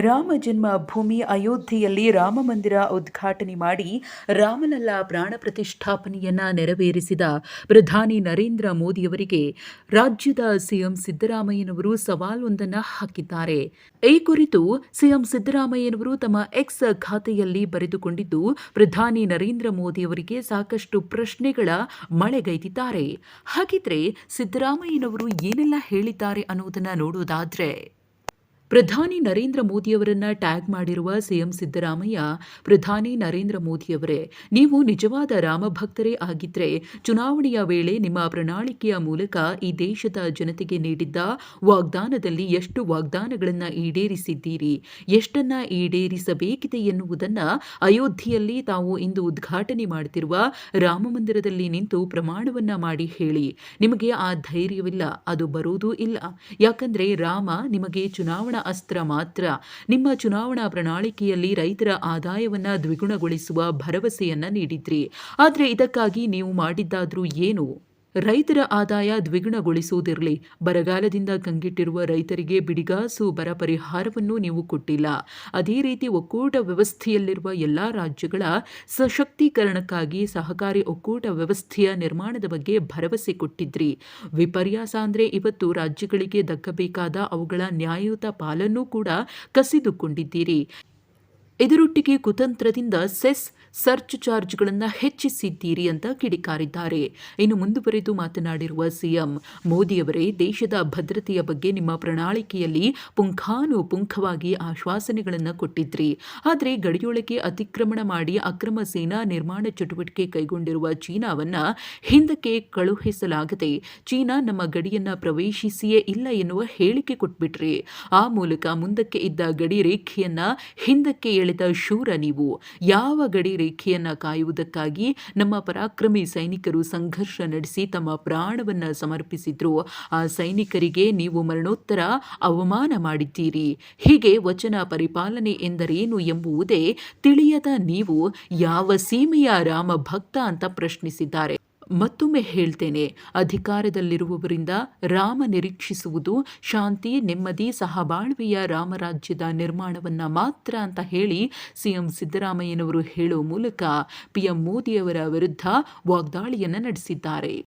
ರಾಮ ಜನ್ಮ ಭೂಮಿ ಅಯೋಧ್ಯೆಯಲ್ಲಿ ರಾಮ ಮಂದಿರ ಉದ್ಘಾಟನೆ ಮಾಡಿ ರಾಮಲಲ್ಲಾ ಪ್ರಾಣ ಪ್ರತಿಷ್ಠಾಪನೆಯನ್ನ ನೆರವೇರಿಸಿದ ಪ್ರಧಾನಿ ನರೇಂದ್ರ ಮೋದಿಯವರಿಗೆ ರಾಜ್ಯದ ಸಿಎಂ ಸಿದ್ದರಾಮಯ್ಯನವರು ಸವಾಲೊಂದನ್ನು ಹಾಕಿದ್ದಾರೆ. ಈ ಕುರಿತು ಸಿಎಂ ಸಿದ್ದರಾಮಯ್ಯನವರು ತಮ್ಮ ಎಕ್ಸ್ ಖಾತೆಯಲ್ಲಿ ಬರೆದುಕೊಂಡಿದ್ದು, ಪ್ರಧಾನಿ ನರೇಂದ್ರ ಮೋದಿಯವರಿಗೆ ಸಾಕಷ್ಟು ಪ್ರಶ್ನೆಗಳ ಮಳೆಗೈದಿದ್ದಾರೆ. ಹಾಗಿದ್ರೆ ಸಿದ್ದರಾಮಯ್ಯನವರು ಏನೆಲ್ಲ ಹೇಳಿದ್ದಾರೆ ಅನ್ನೋದನ್ನು ನೋಡೋದಾದ್ರೆ ಪ್ರಧಾನಿ ನರೇಂದ್ರ ಮೋದಿಯವರನ್ನ ಟ್ಯಾಗ್ ಮಾಡಿರುವ ಸಿಎಂ ಸಿದ್ದರಾಮಯ್ಯ, ಪ್ರಧಾನಿ ನರೇಂದ್ರ ಮೋದಿಯವರೇ, ನೀವು ನಿಜವಾದ ರಾಮಭಕ್ತರೇ ಆಗಿದ್ರೆ ಚುನಾವಣೆಯ ವೇಳೆ ನಿಮ್ಮ ಪ್ರಣಾಳಿಕೆಯ ಮೂಲಕ ಈ ದೇಶದ ಜನತೆಗೆ ನೀಡಿದ್ದ ವಾಗ್ದಾನದಲ್ಲಿ ಎಷ್ಟು ವಾಗ್ದಾನಗಳನ್ನು ಈಡೇರಿಸಿದ್ದೀರಿ, ಎಷ್ಟನ್ನ ಈಡೇರಿಸಬೇಕಿದೆ ಎನ್ನುವುದನ್ನು ಅಯೋಧ್ಯೆಯಲ್ಲಿ ತಾವು ಇಂದು ಉದ್ಘಾಟನೆ ಮಾಡುತ್ತಿರುವ ರಾಮ ಮಂದಿರದಲ್ಲಿ ನಿಂತು ಪ್ರಮಾಣವನ್ನ ಮಾಡಿ ಹೇಳಿ. ನಿಮಗೆ ಆ ಧೈರ್ಯವಿಲ್ಲ, ಅದು ಬರುವುದೂ ಇಲ್ಲ. ಯಾಕಂದ್ರೆ ರಾಮ ನಿಮಗೆ ಚುನಾವಣಾ ಅಸ್ತ್ರ ಮಾತ್ರ. ನಿಮ್ಮ ಚುನಾವಣಾ ಪ್ರಣಾಳಿಕೆಯಲ್ಲಿ ರೈತರ ಆದಾಯವನ್ನು ದ್ವಿಗುಣಗೊಳಿಸುವ ಭರವಸೆಯನ್ನ ನೀಡಿದ್ರಿ. ಆದರೆ ಇದಕ್ಕಾಗಿ ನೀವು ಮಾಡಿದ್ದಾದರೂ ಏನು? ರೈತರ ಆದಾಯ ದ್ವಿಗುಣಗೊಳಿಸುವುದಿರಲಿ. ಬರಗಾಲದಿಂದ ಕಂಗೆಟ್ಟಿರುವ ರೈತರಿಗೆ ಬಿಡಿಗಾಸು ಬರ ಪರಿಹಾರವನ್ನು ನೀವು ಕೊಟ್ಟಿಲ್ಲ. ಅದೇ ರೀತಿ ಒಕ್ಕೂಟ ವ್ಯವಸ್ಥೆಯಲ್ಲಿರುವ ಎಲ್ಲ ರಾಜ್ಯಗಳ ಸಶಕ್ತೀಕರಣಕ್ಕಾಗಿ ಸಹಕಾರಿ ಒಕ್ಕೂಟ ವ್ಯವಸ್ಥೆಯ ನಿರ್ಮಾಣದ ಬಗ್ಗೆ ಭರವಸೆ ಕೊಟ್ಟಿದ್ರಿ. ವಿಪರ್ಯಾಸ ಅಂದರೆ ಇವತ್ತು ರಾಜ್ಯಗಳಿಗೆ ದಕ್ಕಬೇಕಾದ ಅವುಗಳ ನ್ಯಾಯಯುತ ಪಾಲನ್ನು ಕೂಡ ಕಸಿದುಕೊಂಡಿದ್ದೀರಿ. ಇದರೊಟ್ಟಿಗೆ ಕುತಂತ್ರದಿಂದ ಸೆಸ್ ಸರ್ಚ್ ಚಾರ್ಜ್ಗಳನ್ನು ಹೆಚ್ಚಿಸಿದ್ದೀರಿ ಅಂತ ಕಿಡಿಕಾರಿದ್ದಾರೆ. ಇನ್ನು ಮುಂದುವರೆದು ಮಾತನಾಡಿರುವ ಸಿಎಂ, ಮೋದಿಯವರೇ ದೇಶದ ಭದ್ರತೆಯ ಬಗ್ಗೆ ನಿಮ್ಮ ಪ್ರಣಾಳಿಕೆಯಲ್ಲಿ ಪುಂಖಾನುಪುಂಖವಾಗಿ ಆಶ್ವಾಸನೆಗಳನ್ನು ಕೊಟ್ಟಿದ್ರಿ. ಆದರೆ ಗಡಿಯೊಳಗೆ ಅತಿಕ್ರಮಣ ಮಾಡಿ ಅಕ್ರಮ ಸೇನಾ ನಿರ್ಮಾಣ ಚಟುವಟಿಕೆ ಕೈಗೊಂಡಿರುವ ಚೀನಾವನ್ನ ಹಿಂದಕ್ಕೆ ಕಳುಹಿಸಲಾಗದೆ ಚೀನಾ ನಮ್ಮ ಗಡಿಯನ್ನ ಪ್ರವೇಶಿಸಿಯೇ ಇಲ್ಲ ಎನ್ನುವ ಹೇಳಿಕೆ ಕೊಟ್ಬಿಟ್ರಿ. ಆ ಮೂಲಕ ಮುಂದಕ್ಕೆ ಇದ್ದ ಗಡಿ ರೇಖೆಯನ್ನ ಹಿಂದಕ್ಕೆ ಎಳೆದ ಶೂರ ನೀವು ಯಾವ ಗಡಿ ರೇಖೆಯನ್ನು ಕಾಯುವುದಕ್ಕಾಗಿ ನಮ್ಮ ಪರಾಕ್ರಮಿ ಸೈನಿಕರು ಸಂಘರ್ಷ ನಡೆಸಿ ತಮ್ಮ ಪ್ರಾಣವನ್ನು ಸಮರ್ಪಿಸಿದ್ರು. ಆ ಸೈನಿಕರಿಗೆ ನೀವು ಮರಣೋತ್ತರ ಅವಮಾನ ಮಾಡಿದ್ದೀರಿ. ಹೀಗೆ ವಚನ ಪರಿಪಾಲನೆ ಎಂದರೇನು ಎಂಬುವುದೇ ತಿಳಿಯದ ನೀವು ಯಾವ ಸೀಮೆಯ ರಾಮ ಭಕ್ತ ಅಂತ ಪ್ರಶ್ನಿಸಿದ್ದಾರೆ. ಮತ್ತೊಮ್ಮೆ ಹೇಳ್ತೇನೆ. ಅಧಿಕಾರದಲ್ಲಿರುವವರಿಂದ ರಾಮ ನಿರೀಕ್ಷಿಸುವುದು ಶಾಂತಿ, ನೆಮ್ಮದಿ, ಸಹಬಾಳ್ವೆಯ ರಾಮರಾಜ್ಯದ ನಿರ್ಮಾಣವನ್ನ ಮಾತ್ರ ಅಂತ ಹೇಳಿ ಸಿಎಂ ಸಿದ್ದರಾಮಯ್ಯನವರು ಹೇಳೋ ಮೂಲಕ ಪಿಎಂ ಮೋದಿಯವರ ವಿರುದ್ಧ ವಾಗ್ದಾಳಿಯನ್ನು ನಡೆಸಿದ್ದಾರೆ.